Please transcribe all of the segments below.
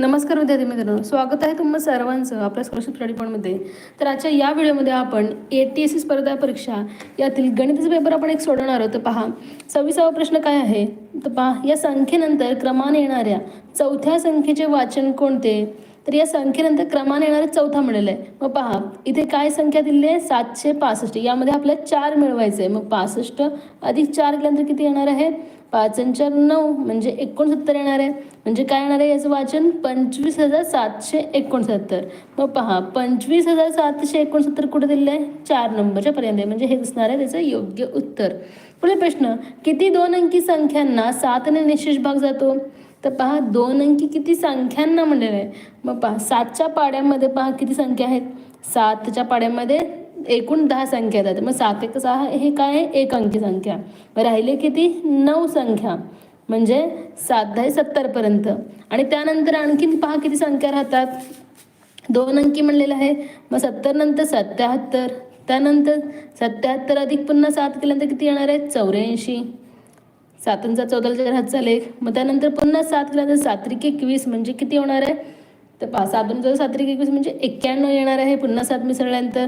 नमस्कार विद्यार्थी मित्रांनो. स्वागत आहे तुम्हा सर्वांचं आपल्या स्कॉलरशिप स्टडी पॉईंटमध्ये तर आजच्या या व्हिडिओमध्ये आपण ए टी एस सी स्पर्धा परीक्षा यातील गणिताचा पेपर आपण एक सोडवणार आहोत. तर पहा सव्वीसावा प्रश्न काय आहे? तर पहा या संख्येनंतर क्रमाने येणाऱ्या चौथ्या संख्येचे वाचन कोणते? तर या संख्येनंतर क्रमाने येणारा चौथा मिळाला आहे मग पहा इथे काय संख्या दिली आहे सातशे पासष्ट. यामध्ये आपल्याला चार मिळवायचं आहे मग पासष्ट अधिक चार केल्यानंतर किती येणार आहे? पाच चार नऊ म्हणजे एकोणसत्तर येणार आहे. म्हणजे काय येणार आहे याचं वाचन? पंचवीस हजार सातशे एकोणसत्तर. मग पहा पंचवीस हजार सातशे एकोणसत्तर कुठे दिलेलं आहे? चार नंबरच्या पर्यंत आहे. म्हणजे हे दिसणार आहे त्याचं योग्य उत्तर. पुढे प्रश्न किती दोन अंकी संख्यांना सातने निशेष भाग जातो? तर पहा दोन अंकी किती संख्यांना म्हणलेलं आहे. मग पहा सातच्या पाड्यामध्ये पहा किती संख्या आहेत? सातच्या पाड्यामध्ये एकूण दहा संख्या येतात. मग सात एक सहा हे काय आहे? एक अंकी संख्या. मग राहिले किती? नऊ संख्या. म्हणजे सात दहा सत्तरपर्यंत आणि त्यानंतर आणखीन पहा किती संख्या राहतात. दोन अंकी म्हणलेलं आहे. मग सत्तर नंतर सत्याहत्तर. त्यानंतर सत्याहत्तर अधिक पुन्हा सात केल्यानंतर किती येणार आहे? चौऱ्याऐंशी. सातांचा चौदाचा हातचा लेख मग त्यानंतर पुन्हा सात केल्यानंतर सात्रिक एकवीस म्हणजे किती होणार आहे? तर पाच सातून चौदा सात्रिक एकवीस म्हणजे एक्क्याण्णव येणार आहे. पुन्हा सात मिसळल्यानंतर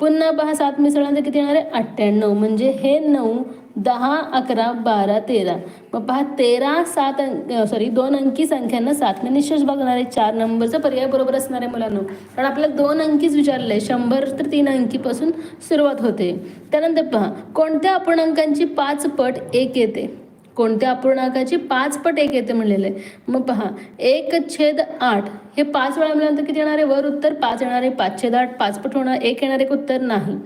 पुन्हा पहा सात मिसळल्यानंतर किती येणार आहे? अठ्ठ्याण्णव. म्हणजे हे नऊ दहा अकरा बारा तेरा. मग पहा तेरा सात सॉरी दोन अंकी संख्यांना सातने म्हणजे निशेष बघणारे आहे चार नंबरचा पर्याय बरोबर असणार आहे मुलांना. कारण आपल्याला दोन अंकीच विचारलं आहे शंभर तर तीन अंकीपासून सुरुवात होते. त्यानंतर पहा कोणत्या अपूर्णांकांची पाच पट एक येते? कोणत्या अपूर्णांकाची? पाच पट एक येते म्हणलेलं. आहे मग पहा एक छेद आठ. हे पाच वेळा मिळाल्यानंतर किती येणार आहे? वर उत्तर पाच येणार आहे. पाच छेद आठ पाच पट होणार. एक येणार एक उत्तर नाही.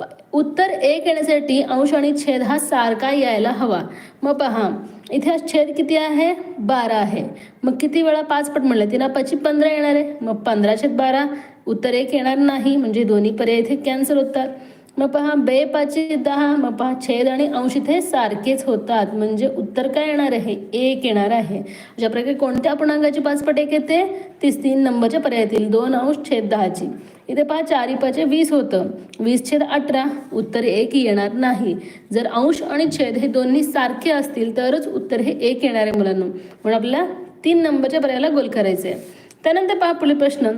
प- उत्तर एक येण्यासाठी अंश आणि छेद हा सारखा यायला हवा. मग पहा इथे हा छेद किती आहे? बारा आहे. मग किती वेळा पाच पट म्हणलं? तिला पाची पंधरा येणार आहे. मग पंधरा छेद बारा. उत्तर एक येणार नाही. म्हणजे दोन्ही पर्याय इथे कॅन्सल होतात. मग पहा बे पाची दहा मग पहा छेद आणि अंश इथे सारखेच होतात. म्हणजे उत्तर काय येणार आहे? एक येणार आहे. अशा प्रकारे कोणत्या अपूर्णांकाची पाचपट एक येते? तीस तीन नंबरच्या पर्यायातील दोन अंश छेद दहाची. इथे पहा चारी पाचे वीस होतं. वीस छेद अठरा उत्तर एक येणार नाही. जर अंश आणि छेद हे दोन्ही सारखे असतील तरच उत्तर हे एक येणार आहे मुलांना. म्हणून आपल्याला तीन नंबरच्या पर्यायाला गोल करायचे आहे त्यानंतर पहा पुढील प्रश्न.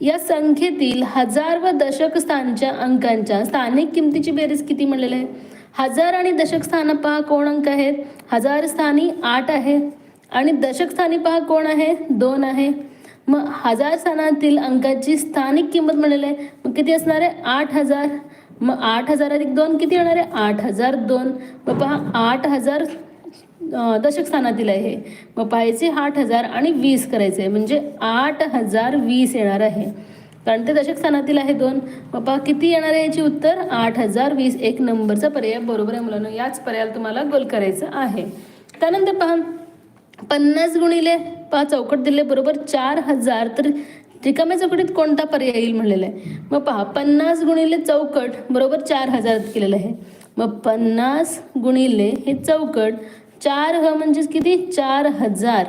या संख्येतील हजार व दशक स्थानच्या अंकांच्या स्थानिक किमतीची बेरीज किती म्हणलेली आहे? हजार आणि दशक स्थान पहा कोण अंक आहेत? हजार स्थानी आठ आहे. आणि दशक स्थानी पहा कोण आहे? दोन आहे. मग हजार स्थानातील अंकाची स्थानिक किंमत म्हणलेली आहे. मग किती असणार आहे? आठ हजार. मग आठ हजार अधिक दोन किती होणार आहे? आठ हजार दोन. मग पहा आठ हजार अं, दशक स्थानातील आहे हे. मग पाहायचे आठ हजार आणि वीस करायचे आहे. म्हणजे आठ हजार वीस येणार आहे. कारण ते दशक स्थानातील आहे दोन. पप्पा किती येणार आहे याची उत्तर? आठ हजार वीस. एक नंबरचा पर्याय बरोबर आहे मुलांना. याच पर्यायाला तुम्हाला गोल करायचं आहे. त्यानंतर पहा. पन्नास गुणिले पहा चौकट दिले बरोबर चार हजार. तर रिकाम्या चौकटीत कोणता पर्याय येईल म्हणलेला आहे? मग पहा पन्नास गुणिले चौकट बरोबर चार हजार केलेलं आहे. मग पन्नास गुणिले हे चौकट चार ह म्हणजेच किती? चार हजार.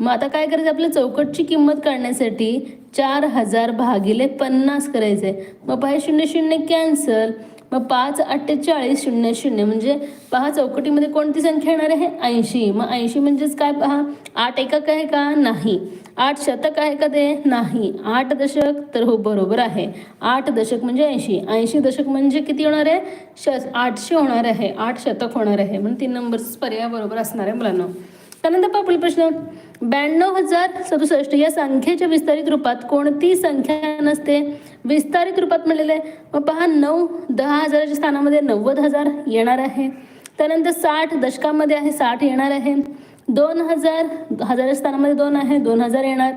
मग आता काय करायचं? आपल्या चौकटची किंमत काढण्यासाठी चार हजार भागिले पन्नास करायचे मग पाय शून्य शून्य कॅन्सल मग पाच अठ्ठेचाळीस शून्य शून्य म्हणजे पहा चौकटीमध्ये कोणती संख्या येणार आहे? ऐंशी. मग ऐंशी म्हणजेच काय पहा? आठ एकक आहे का? नाही. आठ शतक आहे का ते? नाही. आठ दशक तर हो बरोबर आहे. आठ दशक म्हणजे ऐंशी. ऐंशी दशक म्हणजे किती होणार आहे? श आठशे होणार आहे. आठ शतक होणार आहे. म्हणून तीन नंबरच पर्याय बरोबर असणार आहे मुलांना. त्यानंतर पहा प्रश्न. ब्याण्णव हजार सदुसष्ट या संख्येच्या विस्तारित रूपात कोणती संख्या नसते? विस्तारित रूपात म्हणलेलं आहे. मग पहा नऊ दहा हजाराच्या स्थानामध्ये नव्वद हजार येणार आहे. त्यानंतर साठ दशकामध्ये आहे साठ येणार आहे. दोन हजार हजाराच्या स्थानामध्ये दोन आहे दोन हजार येणार.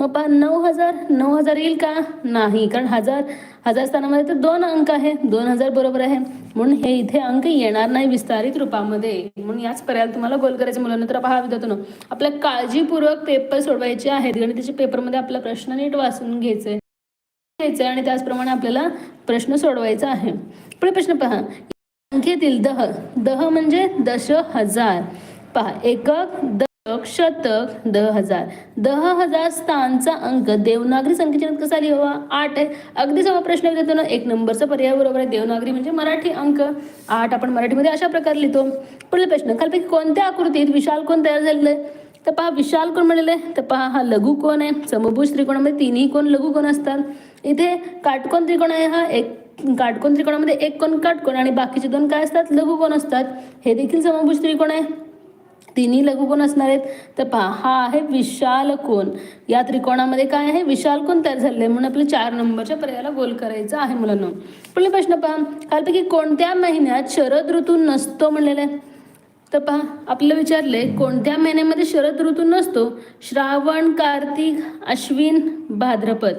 मग पहा नऊ हजार नऊ हजार येईल का? नाही कारण हजार हजार स्थानामध्ये तर दोन अंक आहे. दोन हजार बरोबर आहे. म्हणून हे इथे अंक येणार नाही विस्तारित रूपामध्ये. म्हणून याच पर्याय तुम्हाला गोल करायचं मुलांना तर पहा विद्यार्थ्यांनो आपल्या काळजीपूर्वक पेपर सोडवायचे आहेत. गणिताच्या पेपरमध्ये आपला प्रश्न नीट वाचून घ्यायचा आहे. घ्यायचं आहे आणि त्याचप्रमाणे आपल्याला प्रश्न सोडवायचा आहे. पुढे प्रश्न पहा. संख्येतील दह दह म्हणजे दश हजार पहा एकक दशक शतक दहा हजार दहा हजार स्थानचा अंक देवनागरी संख्येच्या कसा लिहावा? आठ आहे. अगदी सगळा प्रश्न विद्यार्थ्यांनो एक नंबरचा पर्याय बरोबर आहे देवनागरी म्हणजे मराठी अंक. आठ आपण मराठीमध्ये अशा प्रकारे लिहितो. पुढील प्रश्न खालपैकी कोणत्या आकृतीत विशाल कोण तयार झालेलं आहे? तर पहा विशाल कोण म्हणलेलं आहे? तर पहा हा लघु कोण आहे समभुज त्रिकोणामध्ये तिन्ही कोण लघु कोण असतात? इथे काटकोण त्रिकोण आहे हा एक काटकोण त्रिकोणामध्ये एक कोण काटकोण आणि बाकीचे दोन काय असतात? लघु कोण असतात? हे देखील समभुज त्रिकोण आहे. तिन्ही लघुकोण असणार आहेत. तर पहा हा आहे विशाल कोण? या त्रिकोणामध्ये काय आहे? विशाल कोण तयार झाले म्हणून आपल्या चार नंबरच्या पर्यायाला गोल करायचा आहे मुलांना. पुढील प्रश्न पहा. कालपैकी कोणत्या महिन्यात शरद ऋतू नसतो म्हणलेला आहे? तर पहा आपल्याला विचारले कोणत्या महिन्यामध्ये शरद ऋतू नसतो? श्रावण कार्तिक अश्विन भाद्रपद.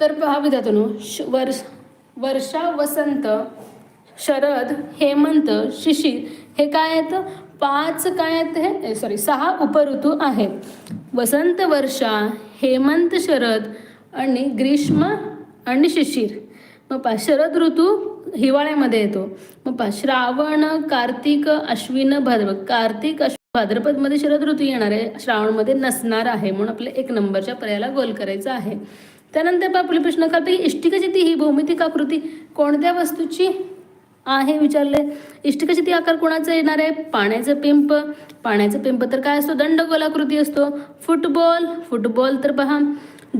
तर पहा विद्यार्थ्यांनो श- वर्ष वर्षा वसंत शरद हेमंत शिशिर हे काय आहेत? पाच काय आहेत हे? सॉरी सहा उपऋतू आहेत. वसंत वर्षा हेमंत शरद आणि ग्रीष्म आणि शिशिर. मग पहा शरद ऋतू हिवाळ्यामध्ये येतो. मग पहा श्रावण कार्तिक अश्विन भाद्र. कार्तिक अश्विन भाद्रपदमध्ये शरद ऋतू येणार आहे. श्रावणमध्ये नसणार आहे म्हणून आपल्या एक नंबरच्या पर्यायाला गोल करायचा आहे. त्यानंतर पहा पुढील प्रश्न इष्टिकाची ती ही भौमितिक आकृती कोणत्या वस्तूची? आहे विचारले. इष्टिकाचिती आकार कोणाचा येणार आहे? पाण्याचं पिंप. पाण्याचं पिंप तर काय असतो? दंडगोलाकृती असतो. फुटबॉल. फुटबॉल तर पहा.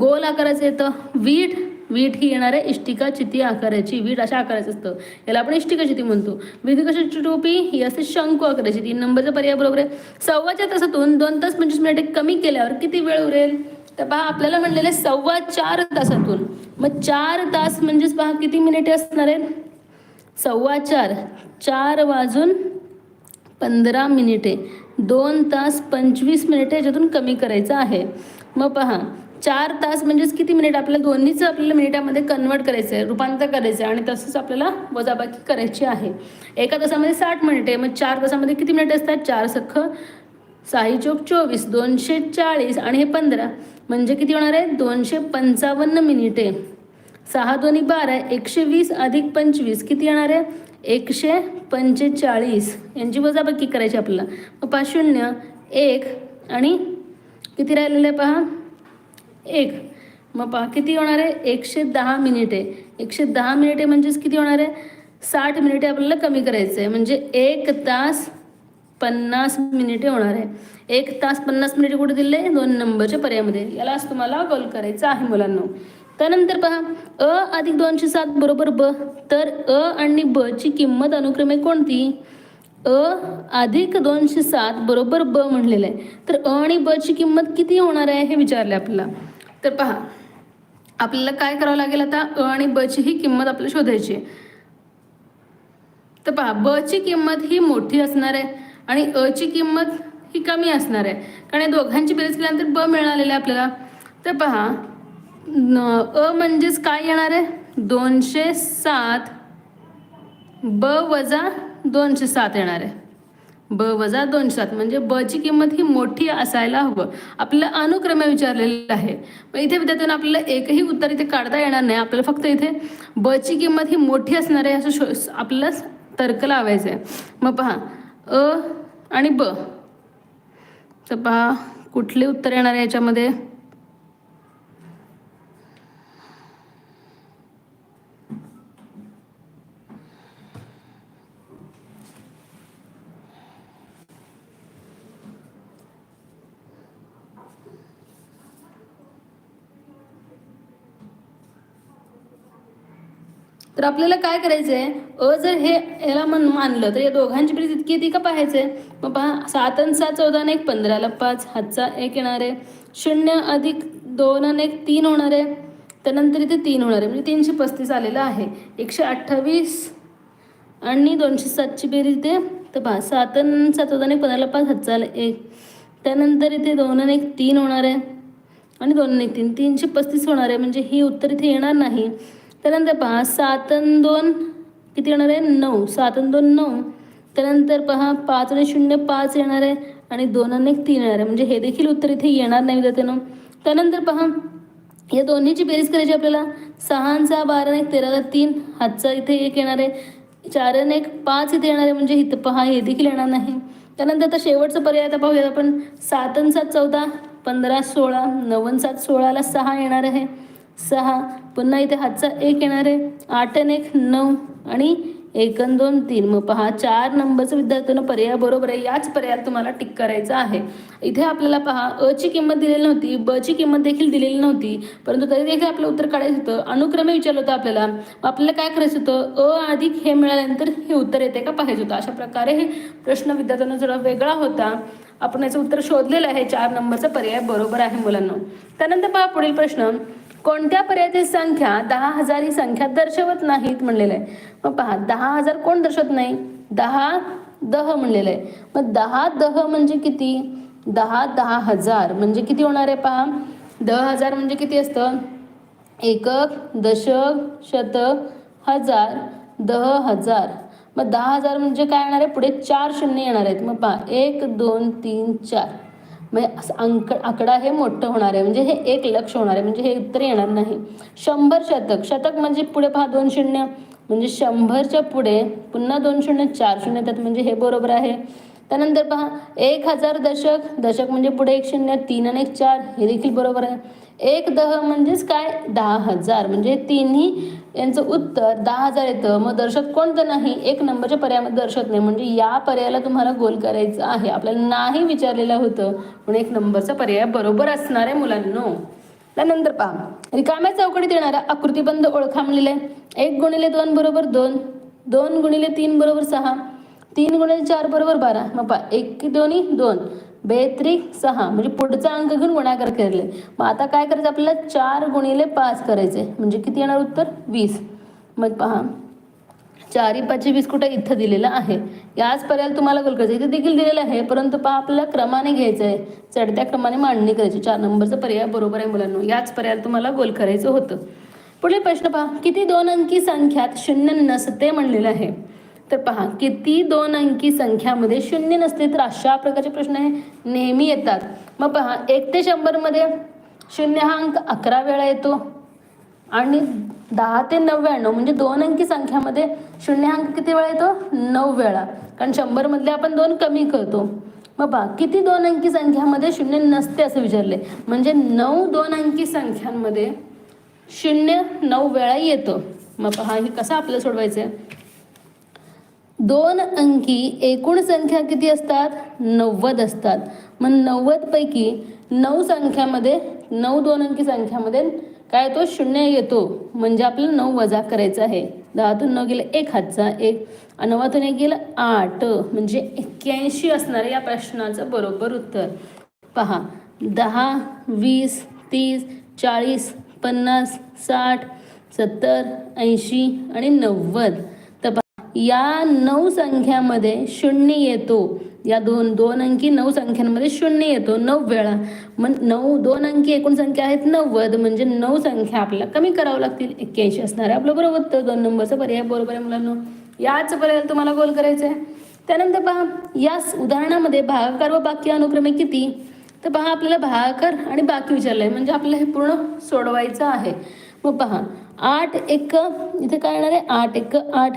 गोल आकाराचं येतं. वीट. वीट ही येणार आहे इष्टिका चिती आकाराची. वीट अशा आकाराचं असतं. याला आपण इष्टिका चिती म्हणतो. विधी टोपी ही असते शंकू आकाराची. तीन नंबरचा पर्याय बरोबर आहे. सव्वाच्या तासातून दोन तास पंचवीस मिनिटे कमी केल्यावर किती वेळ उरेल? तर पहा आपल्याला म्हणलेले सव्वा चार तासातून. मग चार तास म्हणजेच पहा किती मिनिटे असणार आहेत? सव्वा चार चार वाजून पंधरा मिनिटे दोन तास पंचवीस मिनिटे याच्यातून कमी करायचं आहे. मग पहा चार तास म्हणजेच किती मिनिट? आपल्याला दोन्हीचं आपल्याला मिनिटामध्ये कन्वर्ट करायचं आहे रूपांतर करायचं आहे आणि तसंच आपल्याला वजाबाकी करायची आहे. एका तासामध्ये साठ मिनिटे मग चार तासामध्ये किती मिनिटं असतात? चार सख्ख साही चौक चोवीस दोनशे चाळीस आणि हे पंधरा. म्हणजे किती होणार आहे? दोनशे पंचावन्न मिनिटे. सहा दोन्ही बारा एकशे वीस अधिक पंचवीस किती येणार आहे? एकशे पंचेचाळीस. यांची वजाबाकी करायची आपल्याला. मग पाच शून्य एक आणि किती राहिलेलं आहे पहा? एक. मग पहा किती होणार आहे? एकशे दहा मिनिटे. एकशे दहा मिनिटे म्हणजेच किती होणार आहे? साठ मिनिटे आपल्याला कमी करायचं आहे. म्हणजे एक तास पन्नास मिनिटे होणार आहे. एक तास पन्नास मिनिटे कुठे दिले? दोन नंबरच्या पर्यायामध्ये. यालाच तुम्हाला कॉल करायचा आहे मुलांना. त्यानंतर पहा अ अधिक दोनशे सात बरोबर ब तर अ आणि ब ची किंमत अनुक्रमे कोणती? अ अधिक दोनशे सात बरोबर ब म्हणलेलं आहे. तर अ आणि ब ची किंमत किती होणार आहे हे विचारले आपल्याला. तर पहा आपल्याला काय करावं लागेल आता? अ आणि ब ची ही किंमत आपल्याला शोधायची आहे. तर पहा ब ची किंमत ही मोठी असणार आहे आणि अ ची किंमत ही कमी असणार आहे. कारण या दोघांची बेरीज केल्यानंतर ब मिळालेलं आहे आपल्याला. तर पहा अ म्हणजेच काय येणार आहे? दोनशे सात. ब वजा दोनशे सात येणार आहे. ब वजा दोनशे सात म्हणजे ब ची किंमत ही मोठी असायला हवं. आपल्याला अनुक्रमे विचारलेलं आहे. मग इथे विद्यार्थ्यांना आपल्याला एकही उत्तर इथे काढता येणार नाही. आपल्याला फक्त इथे ब ची किंमत ही मोठी असणार आहे असं शो आपल्याला तर्क लावायचं आहे. मग पहा अ आणि ब. तर पहा कुठले उत्तर येणार आहे याच्यामध्ये? तर आपल्याला काय करायचं आहे अ जर हे याला मन मानलं तर या दोघांची बेरीज इतकी येते का पाहायचं आहे मग पहा सात आणि सात चौदा आणि एक पंधराला पाच हातचा एक येणार. आहे शून्य अधिक दोन आणि एक तीन होणार. आहे त्यानंतर इथे तीन होणार आहे म्हणजे तीनशे पस्तीस आलेलं आहे. एकशे अठ्ठावीस आणि दोनशे सातची बेरीज इथे तर पहा सात आणि सात चौदा आणि एक पंधराला पाच हातचा एक. त्यानंतर इथे दोन आणि एक तीन होणार. आहे आणि दोन आणि तीन तीनशे पस्तीस होणार आहे म्हणजे ही उत्तर इथे येणार नाही. त्यानंतर पहा सात दोन. किती येणार आहे? नऊ. सात दोन नऊ. त्यानंतर पहा पाच आणि शून्य पाच येणार आहे आणि दोन आणि एक तीन येणार आहे. म्हणजे हे देखील उत्तर इथे येणार नाही विद्यार्थ्यांनो. त्यानंतर पहा या दोन्हीची बेरीज करायची आपल्याला. सहा आणि सहा बारा एक तेराला तीन. हातचा इथे एक येणार आहे. चार आणि एक पाच इथे येणार आहे. म्हणजे इथं पहा हे देखील येणार नाही. त्यानंतर आता शेवटचा पर्याय आता पाहूया आपण. सात आणि सात चौदा. पंधरा सोळा. नऊ सात सोळाला सहा येणार आहे. सहा. पुन्हा इथे हातचा एक येणार आहे. आठ आणि एक नऊ. आणि एक दोन तीन. मग पहा चार नंबरचं विद्यार्थ्यांना पर्याय बरोबर आहे. याच पर्यायात तुम्हाला टिक करायचा आहे. इथे आपल्याला पहा अ ची किंमत दिलेली नव्हती ब ची किंमत देखील दिलेली नव्हती परंतु तरी देखील आपलं उत्तर काढायचं होतं. अनुक्रमे विचारलं होतं आपल्याला. मग आपल्याला काय करायचं होतं? अ अधिक हे मिळाल्यानंतर हे उत्तर येते का? पाहायचं होतं. अशा प्रकारे हे प्रश्न विद्यार्थ्यांना जरा वेगळा होता. आपण याचं उत्तर शोधलेलं आहे. चार नंबरचा पर्याय बरोबर आहे मुलांना. त्यानंतर पहा पुढील प्रश्न. कोणत्या पर्यायाची संख्या दहा हजार ही संख्या दर्शवत नाहीत म्हणलेलं आहे? मग पहा दहा हजार कोण दर्शवत नाही? दहा दह म्हणलेलं आहे. मग दहा दह म्हणजे किती? दहा दहा हजार म्हणजे किती होणार आहे पहा? दहा हजार म्हणजे किती असतं? एकक दशक शतक हजार दह हजार. मग दहा हजार म्हणजे काय येणार आहे? पुढे चार शून्य येणार आहेत. मग पहा एक दोन तीन चार. म्हणजे असं अंक आकडा हे मोठं होणार आहे. म्हणजे हे एक लक्ष होणार आहे. म्हणजे हे उत्तर येणार नाही. शंभर शतक. शतक म्हणजे पुढे पहा दोन शून्य. म्हणजे शंभरच्या पुढे पुन्हा दोन शून्य चार शून्य. त्यात म्हणजे हे बरोबर आहे. त्यानंतर पहा एक हजार दशक दशक म्हणजे पुढे एक शून्य तीन आणि एक चार हे देखील बरोबर आहे. एक दह म्हणजेच काय? दहा हजार म्हणजे तिन्ही यांचं उत्तर दहा हजार येतं मग दर्शक कोणतं नाही? एक नंबरच्या पर्यायामध्ये दर्शक नाही. म्हणजे या पर्यायाला तुम्हाला गोल करायचं आहे. आपल्याला नाही विचारलेलं होतं पण एक नंबरचा पर्याय बरोबर असणार आहे मुलांनो. त्यानंतर पहा रिकाम्या चौकडीत येणारा आकृतीबंध ओळखा म्हणलेला आहे. एक गुणिले दोन बरोबर दोन दोन गुणिले तीन बरोबर सहा तीन गुणिले चार बरोबर बारा. मग पहा एक दोन्ही दोन. बेत्रिक सहा. म्हणजे पुढचा अंक घेऊन गुणाकार केले मग आता काय करायचं? आपल्याला चार गुणिले पाच करायचे म्हणजे किती येणार उत्तर? वीस. मग पहा चारी पाचशे वीस कुठं इथं दिलेलं आहे? याच पर्याय तुम्हाला गोल करायचं इथे देखील दिलेलं आहे. परंतु पहा आपल्याला क्रमाने घ्यायचं आहे. चढत्या क्रमाने मांडणी करायची. चार नंबरचा पर्याय बरोबर आहे मुलांनो. याच पर्याय तुम्हाला गोल करायचं होतं. पुढे प्रश्न पहा. किती दोन अंकी संख्यात शून्य नसते म्हणलेलं आहे? तर पहा किती दोन अंकी संख्यामध्ये शून्य नसते तर अशा प्रकारचे प्रश्न हे नेहमी येतात. मग पहा एक ते शंभरमध्ये शून्य हा अंक अकरा वेळा येतो. आणि दहा ते नव्याण्णव म्हणजे दोन अंकी संख्यामध्ये शून्य अंक किती वेळा येतो? नऊ वेळा. कारण शंभरमधले आपण दोन कमी करतो. मग पहा किती दोन अंकी संख्यामध्ये शून्य नसते असं विचारले. म्हणजे नऊ दोन अंकी संख्यांमध्ये शून्य नऊ वेळा येतो. मग पहा हे कसं आपल्याला सोडवायचं आहे दोन अंकी एकूण संख्या किती असतात? नव्वद असतात. मग नव्वद पैकी नऊ संख्यामध्ये नऊ दोन अंकी संख्यामध्ये काय येतो? शून्य येतो. म्हणजे आपल्याला नऊ वजा करायचं आहे. दहातून नऊ गेलं एक हातचा एक. नवातून एक गेलं आठ. म्हणजे एक्क्याऐंशी असणार या प्रश्नाचं बरोबर उत्तर. पहा. दहा वीस तीस चाळीस पन्नास साठ सत्तर ऐंशी आणि नव्वद. या नऊ संख्यामध्ये शून्य येतो. या दोन दोन अंकी नऊ संख्यांमध्ये शून्य येतो. नऊ वेळा. मग नऊ दोन अंकी एकूण संख्या आहेत नव्वद. म्हणजे नऊ संख्या आपल्याला कमी करावं लागतील. एक्क्याऐंशी असणार आहे आपलं बरोबर. तर दोन नंबरचा पर्याय बरोबर आहे मुलांना. याच पर्याय तुम्हाला गोल करायचं आहे. त्यानंतर पहा या उदाहरणामध्ये भागाकार व बाकी अनुक्रमे किती? तर पहा आपल्याला भागाकार आणि बाकी विचारलं आहे म्हणजे आपल्याला हे पूर्ण सोडवायचं आहे. मग पहा आठ एक इथे काय येणार आहे? आठ एक आठ.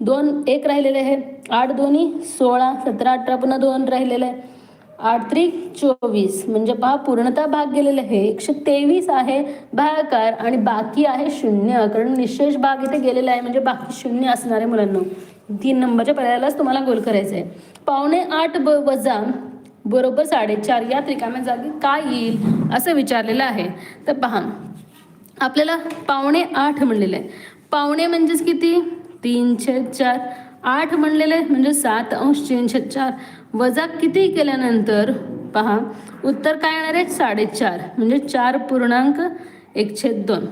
दोन एक राहिलेले आहे आठ दोन्ही सोळा सतरा अठरा पुन्हा दोन राहिलेले आहे आठ त्रिक चोवीस. म्हणजे पहा पूर्णतः भाग गेलेले आहे. एकशे तेवीस आहे भागाकार आणि बाकी आहे शून्य. कारण निशेष भाग इथे गेलेला आहे. म्हणजे बाकी शून्य असणार आहे मुलांना. तीन नंबरच्या पर्यायालाच तुम्हाला गोल करायचं आहे. पावणे आठ ब वजा बरोबर साडेचार या त्रिकाम्या जागी काय येईल असं विचारलेलं आहे. तर पहा आपल्याला पावणे आठ म्हणलेलं आहे. पावणे म्हणजेच किती? तीनशे चार. आठ म्हणलेले म्हणजे सात अंश तीनशे चार. वजा किती केल्यानंतर? पहा उत्तर काय येणार आहे? साडेचार. म्हणजे चार पूर्णांक एकशे दोन.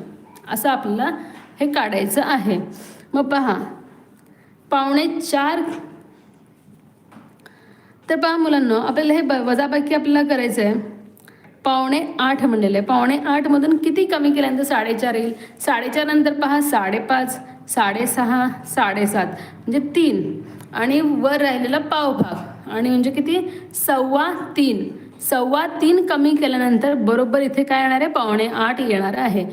असं आपल्याला हे काढायचं आहे. मग पहा पावणे चार. तर पहा मुलांना आपल्याला हे ब- वजाबाकी आपल्याला करायचं आहे. पावणे आठ म्हणलेलं. आहे पावणे आठमधून किती कमी केल्यानंतर साडेचार येईल? साडेचार नंतर पहा साडेपाच. साडेसहा साडेसात म्हणजे तीन. आणि वर राहिलेला पावभाग आणि म्हणजे किती? सव्वा तीन. सव्वा तीन कमी केल्यानंतर बरोबर इथे काय येणार आहे? पावणे आठ येणार आहे.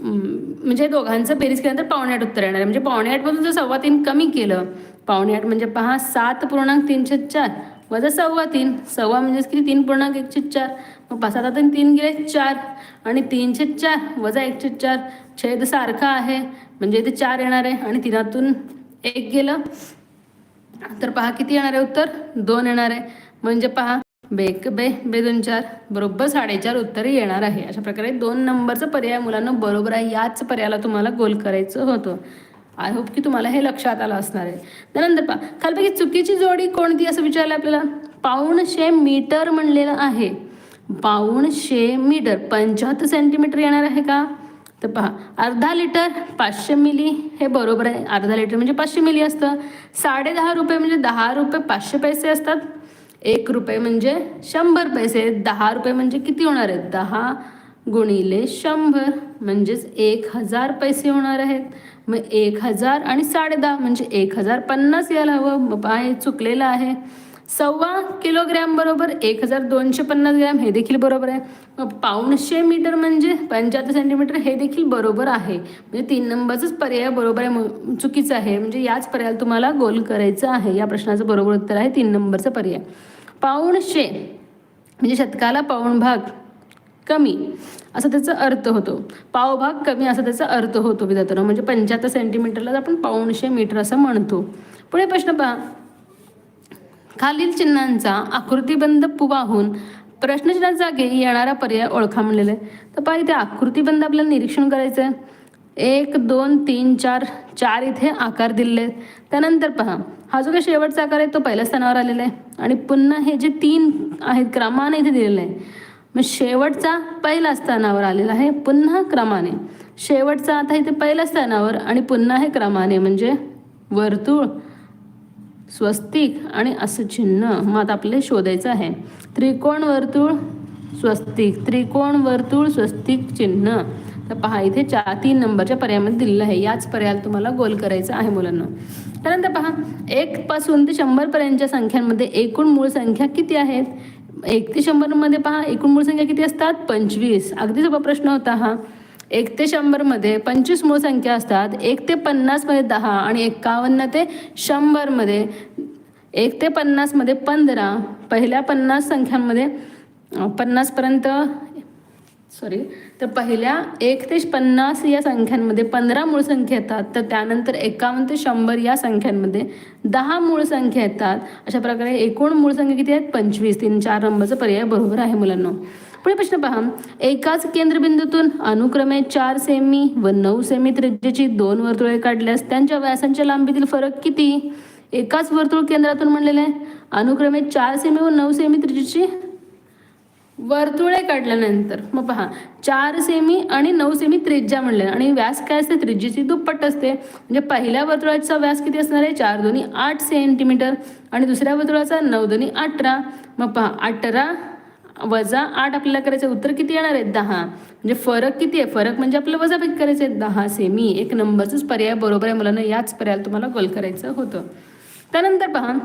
म्हणजे दोघांचं बेरीज केल्यानंतर पावणे आठ उत्तर येणार आहे. म्हणजे पावणे आठमधून जर सव्वा तीन कमी केलं पावणे आठ म्हणजे पहा सात पूर्णांक तीनशे चार. वजा सव्वा तीन सव्वा म्हणजेच किती? तीन पूर्णांक एकशे चार. मग पाच सात तीन तीन गेले चार. आणि तीनशे चार वजा एकशे चार. छेद सारखा आहे. म्हणजे इथे चार येणार आहे. आणि तिनातून एक गेलं. तर पहा किती येणार आहे उत्तर? दोन येणार आहे. म्हणजे पहा बेक बे बे दोन चार. बरोबर साडेचार उत्तर येणार आहे. अशा प्रकारे दोन नंबरचं पर्याय मुलांना बरोबर आहे. याच पर्यायाला तुम्हाला गोल करायचं होतं. आय होप की तुम्हाला हे लक्षात आलं असणार आहे. त्यानंतर पहा खालपैकी चुकीची जोडी कोणती असं विचारलं आपल्याला? पाऊणशे मीटर म्हणलेलं आहे. पाऊणशे मीटर पंच्याहत्तर सेंटीमीटर येणार आहे का? तर पहा अर्धा लिटर पाचशे मिली हे बरोबर आहे. अर्धा लिटर म्हणजे पाचशे मिली असतं. साडे दहा रुपये म्हणजे दहा रुपये पाचशे पैसे असतात. एक रुपये म्हणजे शंभर पैसे. दहा रुपये म्हणजे किती होणार आहेत? दहा गुणिले शंभर म्हणजेच एक हजार पैसे होणार आहेत. मग एक हजार आणि साडे दहा म्हणजे एक हजार पन्नास यायला हवं. आहे चुकलेलं आहे. सव्वा किलोग्रॅम बरोबर एक हजार दोनशे पन्नास ग्रॅम हे देखील बरोबर आहे. मग पाऊणशे मीटर म्हणजे पंच्याहत्तर सेंटीमीटर हे देखील बरोबर आहे. म्हणजे तीन नंबरचाच पर्याय बरोबर आहे मग चुकीचं आहे. म्हणजे याच पर्यायाला तुम्हाला गोल करायचं आहे. या प्रश्नाचं बरोबर उत्तर आहे तीन नंबरचा पर्याय. पाऊणशे म्हणजे शतकाला पाऊण भाग. कमी असा त्याचा अर्थ होतो. पावभाग कमी असा त्याचा अर्थ होतो विद्यार्थ्यांना म्हणजे पंच्याहत्तर सेंटीमीटरला आपण पाऊणशे मीटर असं म्हणतो. पुढे प्रश्न पहा. खालील चिन्हांचा आकृतीबंध पुवाहून प्रश्नचिन्हा जागे येणारा पर्याय ओळखा म्हणलेला आहे. तर पहा इथे आकृतिबंध आपल्याला निरीक्षण करायचं आहे एक दोन तीन चार चार इथे आकार दिलेले आहेत. त्यानंतर पहा हा जो काही शेवटचा आकार आहे तो पहिल्या स्थानावर आलेला आहे. आणि पुन्हा हे जे तीन आहेत क्रमाने इथे दिलेले आहे. मग शेवटचा पहिल्या स्थानावर आलेला आहे पुन्हा क्रमाने. शेवटचा आता इथे पहिल्या स्थानावर आणि पुन्हा हे क्रमाने म्हणजे वर्तुळ स्वस्तिक आणि असं चिन्ह. मग आता आपले शोधायचं आहे. त्रिकोण वर्तुळ स्वस्तिक. त्रिकोण वर्तुळ स्वस्तिक चिन्ह. तर पहा इथे चार तीन नंबरच्या पर्यायामध्ये दिलेलं आहे. याच पर्यायाला तुम्हाला गोल करायचं आहे मुलांना. त्यानंतर पहा एक पासून ते शंभर पर्यंतच्या संख्यांमध्ये एकूण मूळ संख्या किती आहेत? एक ते शंभरमध्ये पहा एकूण मूळ संख्या किती असतात? पंचवीस. अगदी सोपा प्रश्न होता हा. एक ते शंभरमध्ये पंचवीस मूळ संख्या असतात. एक ते पन्नासमध्ये दहा आणि एकावन्न ते शंभरमध्ये. एक ते पन्नासमध्ये पंधरा. पहिल्या पन्नास संख्यांमध्ये पन्नासपर्यंत सॉरी तर पहिल्या एक ते पन्नास या संख्यांमध्ये पंधरा मूळ संख्या येतात. तर त्यानंतर एकावन्न ते शंभर या संख्यांमध्ये दहा मूळ संख्या येतात. अशा प्रकारे एकूण मूळ संख्या किती आहेत? पंचवीस. तीन चार नंबरचा पर्याय बरोबर आहे मुलांना. पुढे प्रश्न पहा. एकाच केंद्रबिंदूतून अनुक्रमे चार सेमी व नऊ सेमी त्रिज्येची दोन वर्तुळे काढल्यास त्यांच्या व्यासांच्या लांबीतील फरक किती? एकाच वर्तुळ केंद्रातून म्हणलेले आहे. अनुक्रमे चार सेमी व नऊ सेमी त्रिज्येची वर्तुळे काढल्यानंतर मग पहा चार सेमी आणि नऊ सेमी त्रिज्या म्हणले आणि व्यास काय असते? त्रिज्येची दुप्पट असते. म्हणजे पहिल्या वर्तुळाचा व्यास किती असणार आहे? चार दोन्ही आठ सेंटीमीटर. आणि दुसऱ्या वर्तुळाचा नऊ दोन्ही अठरा. मग पहा अठरा वजा आठ आपल्याला करायचं उत्तर किती येणार आहे? दहा. म्हणजे फरक किती आहे? फरक म्हणजे आपल्याला वजापैकी करायचं आहे. दहा सेमी. एक नंबरचाच पर्याय बरोबर आहे मुलांना. याच पर्यायाला तुम्हाला गोल करायचं होतं. त्यानंतर पहा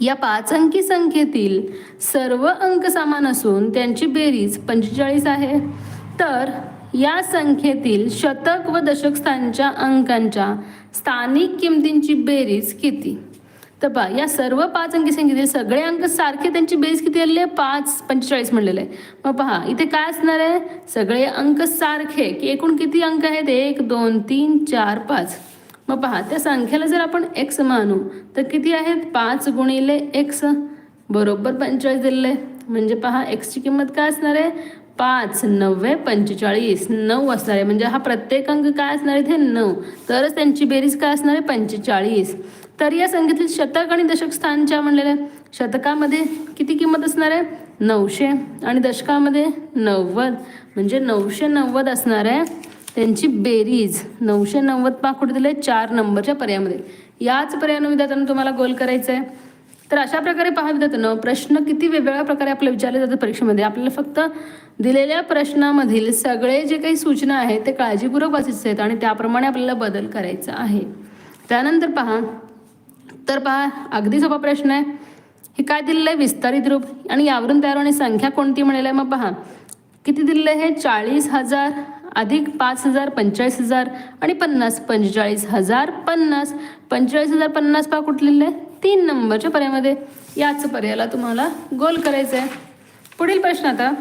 या पाच अंकी संख्येतील सर्व अंक समान असून त्यांची बेरीज पंचेचाळीस आहे. तर या संख्येतील शतक व दशक स्थानच्या अंकांच्या स्थानिक किमतींची बेरीज किती? तर पहा या सर्व पाच अंकी संख्येतील सगळे अंक सारखे त्यांची बेरीज किती आलेली आहे? पाच पंचेचाळीस म्हणलेले आहे. मग पहा इथे काय असणार आहे? सगळे अंक सारखे की एकूण किती अंक आहेत? एक दोन तीन चार पाच. मग पहा त्या संख्येला जर आपण एक्स मानू तर किती आहेत? पाच गुणिले एक्स बरोबर पंचेचाळीस दिलेलं. म्हणजे पहा एक्सची किंमत काय असणार आहे? पाच नव्वे पंचेचाळीस. नऊ असणार आहे. म्हणजे हा प्रत्येक अंक काय असणार आहे ते नऊ. तरच त्यांची बेरीज काय असणार आहे? पंचेचाळीस. तर या संख्येतील शतक आणि दशक स्थानच्या म्हणलेल्या शतकामध्ये किती किंमत असणार आहे? नऊशे. आणि दशकामध्ये नव्वद. म्हणजे नऊशे नव्वद असणार आहे. त्यांची बेरीज नऊशे नव्वद पाक कुठे दिले चार नंबरच्या पर्यायामध्ये. याच पर्यायानं विद्यार्थ्यांना तुम्हाला गोल करायचं आहे तर अशा प्रकारे पहा विद्यार्थ्यांना प्रश्न किती वेगवेगळ्या प्रकारे आपले विचारले जातात परीक्षेमध्ये. आपल्याला फक्त दिलेल्या प्रश्नामधील सगळे जे काही सूचना आहेत ते काळजीपूर्वक वाचायचे आहेत आणि त्याप्रमाणे आपल्याला बदल करायचा आहे. त्यानंतर पहा. तर पहा अगदी सोपा प्रश्न आहे. हे काय दिलेलं आहे? विस्तारित रूप. आणि यावरून तयार होणे संख्या कोणती म्हणलेलं आहे? मग पहा. किती दिलेलं आहे? चाळीस हजार अधिक पाच हजार पंचेचाळीस हजार आणि पन्नास पंचेचाळीस हजार पन्नास. पंचेचाळीस हजार पन्नास पहा कुठलेलं आहे तीन नंबरच्या पर्यायामध्ये याच पर्यायाला तुम्हाला गोल करायचं आहे. पुढील प्रश्न आता.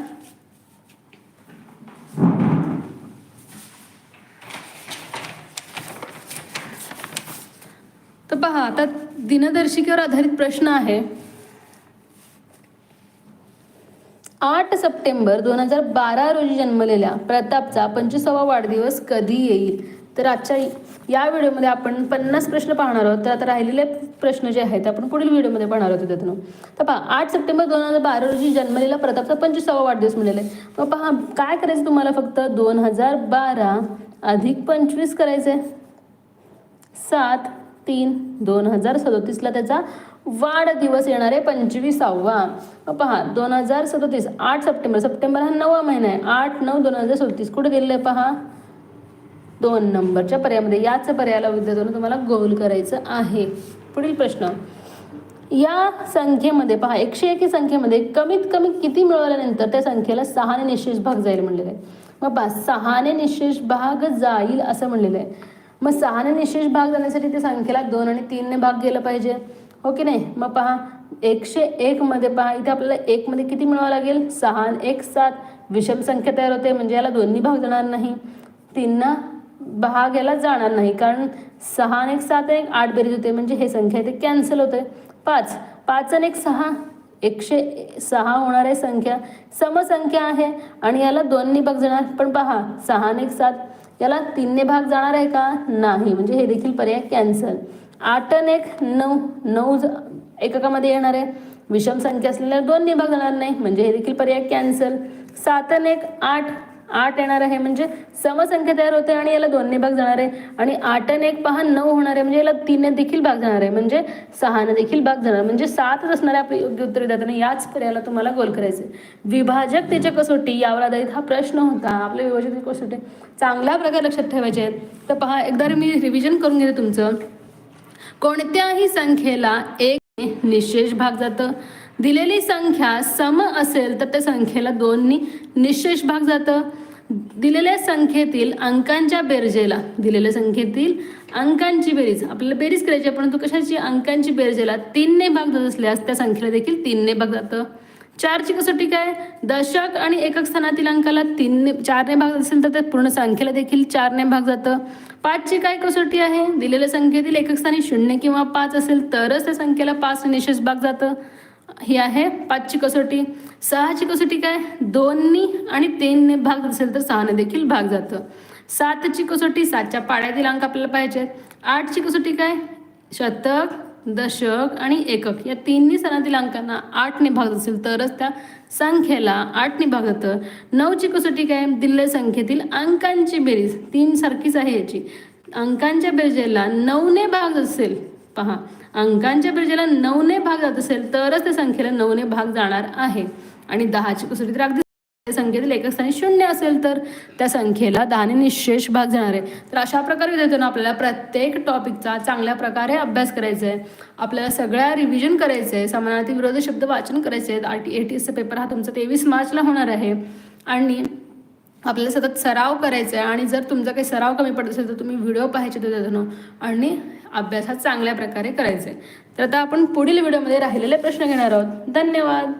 तर पहा आता दिनदर्शिकेवर आधारित प्रश्न आहे. आठ सप्टेंबर दोन हजार बारा रोजी जन्मलेल्या प्रतापचा पंचवीसावा वाढदिवस कधी येईल? तर आजच्या या व्हिडिओमध्ये आपण पन्नास प्रश्न पाहणार आहोत. तर आता राहिलेले प्रश्न जे आहेत ते आपण पुढील व्हिडिओमध्ये पाहणार आहोत त्यातून. तर पहा आठ सप्टेंबर दोन हजार बारा रोजी जन्मलेला प्रतापचा पंचवीसावा वाढदिवस म्हणलेला आहे. मग पहा काय करायचं तुम्हाला फक्त? दोन हजार बारा अधिक पंचवीस करायचे सात तीन दोन हजार सदोतीसला त्याचा वाढदिवस येणार आहे पंचवीसावा पहा दोन हजार सदतीस आठ सप्टेंबर. सप्टेंबर हा नवा महिना आहे. आठ नऊ दोन हजार सदतीस. कुठे दिलेलं आहे पहा? दोन नंबरच्या पर्यायामध्ये. याच पर्यायाला विद्यार्थ्यांना तुम्हाला गोल करायचं आहे. पुढील प्रश्न. या संख्येमध्ये पहा एकशे एक संख्येमध्ये कमीत कमी किती मिळवल्यानंतर त्या संख्येला सहाने निशेष भाग जाईल म्हणलेलं आहे. मग पहा सहाने निशेष भाग जाईल असं म्हणलेलं आहे. मग सहाने निशेष भाग जाण्यासाठी त्या संख्येला दोन आणि तीनने भाग गेला पाहिजे. हो की नाही? मग पहा एकशे एकमध्ये पहा इथे आपल्याला एकमध्ये किती मिळावं लागेल? सहा आणि एक सात. विषम संख्या तयार होते म्हणजे याला दोन्ही भाग जाणार नाही. तीनना भाग याला जाणार नाही कारण सहा आणि एक सात एक आठ बेरीज होते म्हणजे हे संख्या इथे कॅन्सल होते. पाच. पाच आणि एक सहा. एकशे सहा होणार आहे संख्या. समसंख्या आहे आणि याला दोन्ही भाग जाणार. पण पहा सहा आणि एक सात. याला तीनने भाग जाणार आहे का? नाही. म्हणजे हे देखील पर्याय कॅन्सल आठ आणि एक नऊ. नऊ एककामध्ये येणार आहे. विषम संख्या असलेल्या दोन्ही निभाग जाणार नाही. म्हणजे हे देखील पर्याय कॅन्सल सात आणि एक आठ. आठ येणार आहे. म्हणजे समसंख्या तयार होते आणि याला दोन्ही भाग जाणार आहे. आणि आठ आणि एक पहा नऊ होणार आहे. म्हणजे याला तीनने देखील भाग जाणार आहे. म्हणजे सहाने देखील भाग जाणार म्हणजे सातच असणार आहे आपली योग्य उत्तर देताना याच पर्यायाला तुम्हाला गोल करायचे त्याचे कसोटी यावर आधारित हा प्रश्न होता. आपल्या विभाजक कसोटी चांगल्या प्रकारे लक्षात ठेवायचे आहेत. तर पहा एकदा मी रिव्हिजन करून घेते तुमचं. कोणत्याही संख्येला एक निशेष भाग जातं. दिलेली संख्या सम असेल तर त्या संख्येला दोननी निशेष भाग जातं. दिलेल्या संख्येतील अंकांच्या बेरजेला दिलेल्या संख्येतील अंकांची बेरीज आपल्याला बेरीज करायची आहे, परंतु कशाची? अंकांची बेरजेला तीनने भाग जात असल्यास त्या संख्येला देखील तीनने भाग जातं. चारची कसोटी काय दशक आणि एकक स्थानातील अंकाला तीनने चारने भाग असेल तर त्या पूर्ण संख्येला देखील चारने भाग जातं. पाचची काय कसोटी आहे? दिलेल्या संख्येतील एकक स्थानी शून्य किंवा पाच असेल तरच त्या संख्येला पाच निशेष भाग जातं. ही आहे पाचची कसोटी सहाची कसोटी काय दोनने आणि तीनने भाग असेल तर सहाने देखील भाग जातं. सातची कसोटी सातच्या पाड्यातील अंक आपल्याला पाहिजेत. आठची कसोटी काय शतक दशक आणि एकक या तिन्ही सणातील अंकांना आठने भाग असेल तरच त्या संख्येला आठने भाग नऊची कसोटी काय दिलेल्या संख्येतील अंकांची बेरीज. तीन सारखीच आहे याची. अंकांच्या बेरजेला नऊने भाग असेल. पहा अंकांच्या बेरजेला नऊने भाग जात असेल तरच त्या संख्येला नऊने भाग जाणार आहे. आणि दहाची कसोटी तर अगदी संख्येतील एकक स्थानी शून्य असेल तर त्या संख्येला दहाने निशेष भाग जाणार आहे. तर अशा प्रकारे विद्यार्थ्यांना आपल्याला प्रत्येक टॉपिकचा चांगल्या प्रकारे अभ्यास करायचा आहे. आपल्याला सगळ्या रिव्हिजन करायचं आहे. समानार्थी विरोध शब्द वाचन करायचे आहेत. आर टी ए टी एसचा पेपर हा तुमचा तेवीस मार्चला होणार आहे. आणि आपल्याला सतत सराव करायचा आहे. आणि जर तुमचा काही सराव कमी पडत असेल तर तुम्ही व्हिडिओ पाहायचे त्यातून आणि अभ्यास हा चांगल्या प्रकारे करायचा आहे. तर आता आपण पुढील व्हिडिओमध्ये राहिलेले प्रश्न घेणार आहोत. धन्यवाद.